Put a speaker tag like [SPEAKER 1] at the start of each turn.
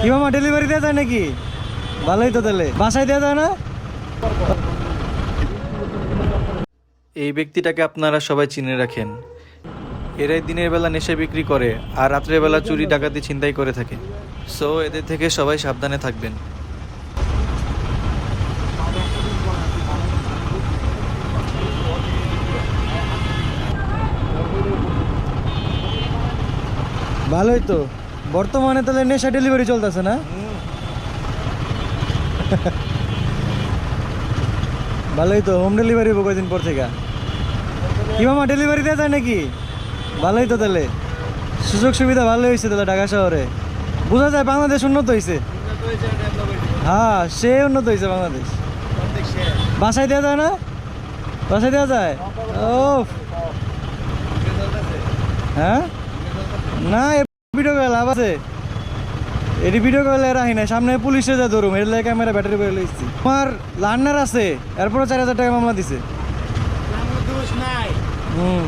[SPEAKER 1] কি মামা ডেলিভারি দেওয়া যায় নাকি? ভালোই তো তাহলে। বাসায় দেওয়া যায় না?
[SPEAKER 2] এই ব্যক্তিটাকে আপনারা সবাই চিনে রাখেন। এরাই দিনের বেলা নেশা বিক্রি করে আর রাত্রের বেলা চুরি ডাকাতি ছিনতাই করে থাকে। সো এদের থেকে সবাই সাবধানে থাকবেন।
[SPEAKER 1] ভালোই তো। বর্তমানে তাহলে নেশা ডেলিভারি চলতেছে না? ভালোই তো হোম ডেলিভারি হব কয়দিন পর থেকে? কি মামা ডেলিভারি দেওয়া যায় নাকি? ভালোই তো তাহলে। সুযোগ সুবিধা ভালো হয়েছে তাহলে ঢাকা শহরে। বোঝা যায় বাংলাদেশ উন্নত হয়েছে। হ্যাঁ সে উন্নত হয়েছে বাংলাদেশ। বাসায় দেওয়া যায় না? বাসায় দেওয়া যায়? ও হ্যাঁ? না ভিডিও কল লাভ আছে? এটি ভিডিও করলে রাখি না সামনে পুলিশে যা ধরুম এর লাগে ক্যামেরা ব্যাটারি করে লইছি তোমার লার্নার আছে এরপরে চার হাজার টাকা মামলা দিছে। হুম।